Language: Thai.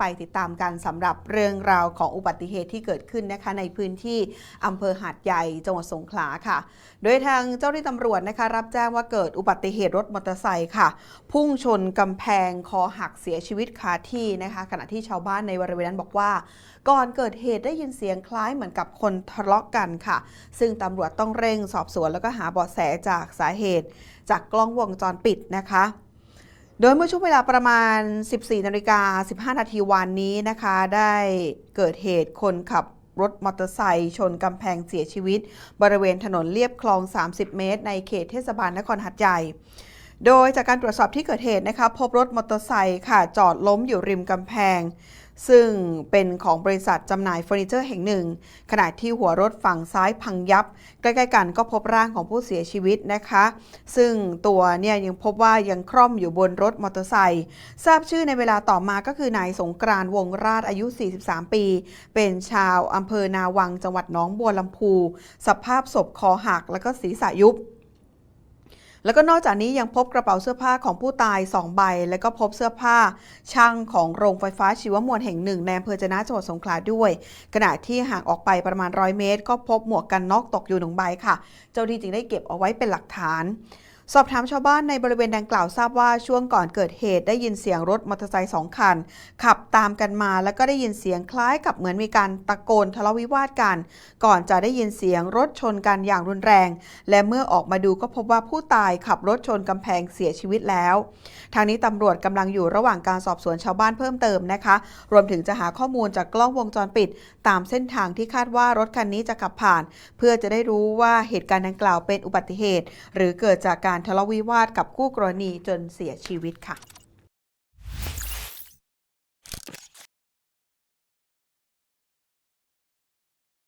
ไปติดตามกันสำหรับเรื่องราวของอุบัติเหตุที่เกิดขึ้นนะคะในพื้นที่อำเภอหาดใหญ่จังหวัดสงขลาค่ะ โดยทางเจ้าหน้าที่ตำรวจนะคะ รับแจ้งว่าเกิดอุบัติเหตุรถมอเตอร์ไซค์ค่ะ พุ่งชนกำแพงคอหักเสียชีวิตคาที่นะคะ ขณะที่ชาวบ้านในบริเวณนั้นบอกว่า ก่อนเกิดเหตุได้ยินเสียงคล้ายเหมือนกับคนทะเลาะกันค่ะ ซึ่งตำรวจต้องเร่งสอบสวนแล้วก็หาเบาะแสจากสาเหตุ จากกล้องวงจรปิดนะคะ โดยเมื่อช่วงเวลาประมาณ 14นาฬิกา15 นาทีวันนี้นะคะ ได้เกิดเหตุคนขับรถมอเตอร์ไซค์ชนกำแพงเสียชีวิต บริเวณถนนเลียบคลอง 30 เมตร ในเขตเทศบาลนครหัดใหญ่ โดยจากการตรวจสอบที่เกิดเหตุนะคะ พบรถมอเตอร์ไซค์ค่ะจอดล้มอยู่ริมกำแพง ซึ่งเป็นของบริษัทจำหน่ายเฟอร์นิเจอร์แห่งหนึ่ง ขณะที่หัวรถฝั่งซ้ายพังยับ ใกล้ๆกันก็พบร่างของผู้เสียชีวิตนะคะ ซึ่งตัวเนี่ยยังพบว่ายังคร่อมอยู่บนรถมอเตอร์ไซค์ทราบชื่อในเวลาต่อมาก็คือนายสงกรานต์วงราชอายุ 43 ปี เป็นชาวอำเภอนาวังจังหวัดหนองบัวลำพู สภาพศพคอหักแล้วก็ศีรษะยุบ แล้วก็นอกจากนี้ยังพบกระเป๋าเสื้อผ้าของผู้ตาย 2 ใบ แล้วก็พบเสื้อผ้า ช่างของโรงไฟฟ้าชีวมวลแห่งหนึ่งในอำเภอจนะจังหวัดสงขลาด้วย ขณะที่ห่างออกไปประมาณ 100 เมตร ก็พบหมวกกันน็อกตกอยู่หนึ่งใบค่ะ เจ้าหน้าที่จึงได้เก็บเอาไว้เป็นหลักฐาน สอบถามชาวบ้านในบริเวณดังกล่าวทราบว่าช่วงก่อนเกิดเหตุได้ยินเสียงรถมอเตอร์ไซค์สองคัน ขับตามกันมาแล้วก็ได้ยินเสียงคล้ายกับเหมือนมีการตะโกนทะเลาะวิวาทกัน ก่อนจะได้ยินเสียงรถชนกันอย่างรุนแรง และเมื่อออกมาดูก็พบว่าผู้ตายขับรถชนกำแพงเสียชีวิตแล้ว ทางนี้ตำรวจกำลังอยู่ระหว่างการสอบสวนชาวบ้านเพิ่มเติมนะคะ รวมถึงจะหาข้อมูลจากกล้องวงจรปิด ตามเส้นทางที่คาดว่ารถคันนี้จะขับผ่าน เพื่อจะได้รู้ว่าเหตุการณ์ดังกล่าวเป็นอุบัติเหตุ หรือเกิดจากการการทะเลาะวิวาทกับคู่กรณีจนเสียชีวิตค่ะ